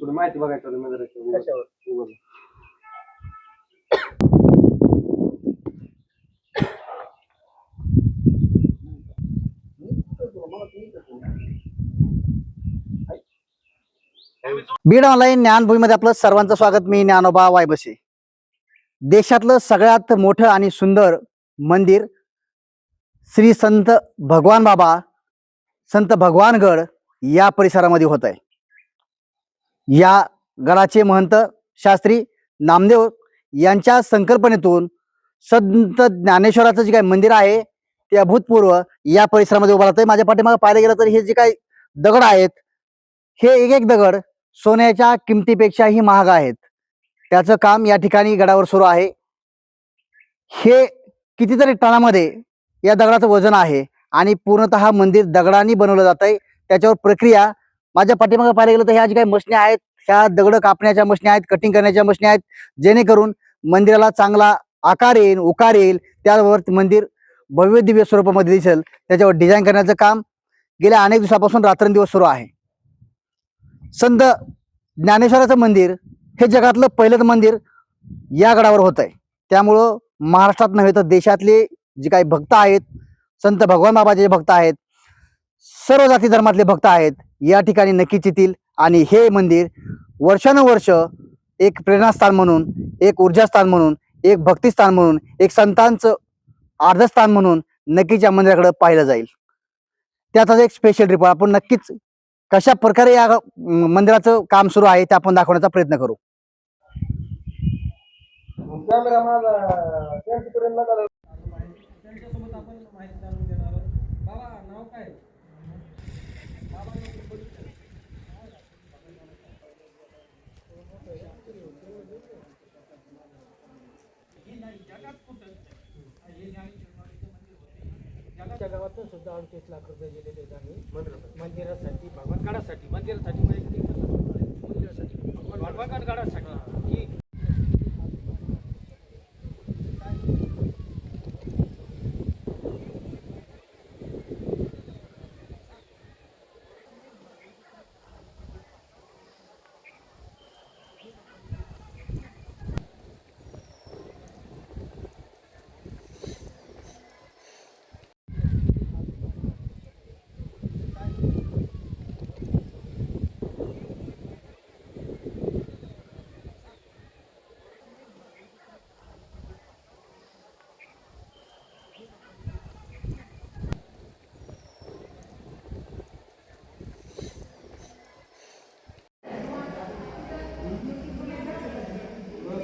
तुला माहिती बघायचं बीड ऑनलाईन ज्ञानभूमीमध्ये आपलं सर्वांचं स्वागत. मी ज्ञानोबा वायबसे. देशातलं सगळ्यात मोठं आणि सुंदर मंदिर श्री संत भगवान बाबा संत भगवानगड या परिसरामध्ये होत आहे या गडाचे महंत शास्त्री नामदेव यांच्या संकल्पनेतून संत ज्ञानेश्वराचं जे काही मंदिर आहे ते अभूतपूर्व या परिसरामध्ये उभं राहतंय माझ्या पाठीमागे पाहायला गेलं तर हे जे काही दगड आहेत हे एक एक दगड सोन्याच्या किमतीपेक्षाही महाग आहेत. त्याचं काम या ठिकाणी गडावर सुरू आहे. हे कितीतरी टनामध्ये या दगडाचं वजन आहे आणि पूर्णतः मंदिर दगडांनी बनवलं जात आहे त्याच्यावर प्रक्रिया माझ्या पाठीमागे पाहायला गेलं तर ह्या ज्या काही मशनी आहेत ह्या दगड कापण्याच्या मशनी आहेत कटिंग करण्याच्या मशनी आहेत जेणेकरून मंदिराला चांगला आकार येईल उकार येईल त्याबरोबर मंदिर भव्य दिव्य स्वरूपामध्ये दिसेल. त्याच्यावर डिझाईन करण्याचं काम गेल्या अनेक दिवसापासून रात्रंदिवस सुरू आहे. संत ज्ञानेश्वराचं मंदिर हे जगातलं पहिलंच मंदिर या गडावर होत आहे त्यामुळं महाराष्ट्रात नव्हे तर देशातले जे काही भक्त आहेत संत भगवान बाबाचे जे भक्त आहेत सर्व जाती धर्मातले भक्त आहेत या ठिकाणी नक्कीच येतील. आणि हे मंदिर वर्षानुवर्ष एक प्रेरणास्थान म्हणून एक ऊर्जास्थान म्हणून एक भक्तिस्थान म्हणून एक संतांचं आर्धस्थान म्हणून नक्कीच या मंदिराकडे पाहिलं जाईल. त्याचाच एक स्पेशल रिपोर्ट आपण नक्कीच कशा प्रकारे या मंदिराचं काम सुरू आहे ते आपण दाखवण्याचा प्रयत्न करू. कॅमेरा माझा त्यांच्यापर्यंत नका लावू. त्यांच्यासोबत आपण माहिती जाणून घेणार आहोत. बाबा नाव काय? आमच्या गावातून सुद्धा अडतीस लाख रुपये दिलेले आहेत आम्ही. मंदिरासाठी. भगवान गडासाठी. मंदिरासाठी वैयक्तिक मंदिरासाठी भगवान गडासाठी.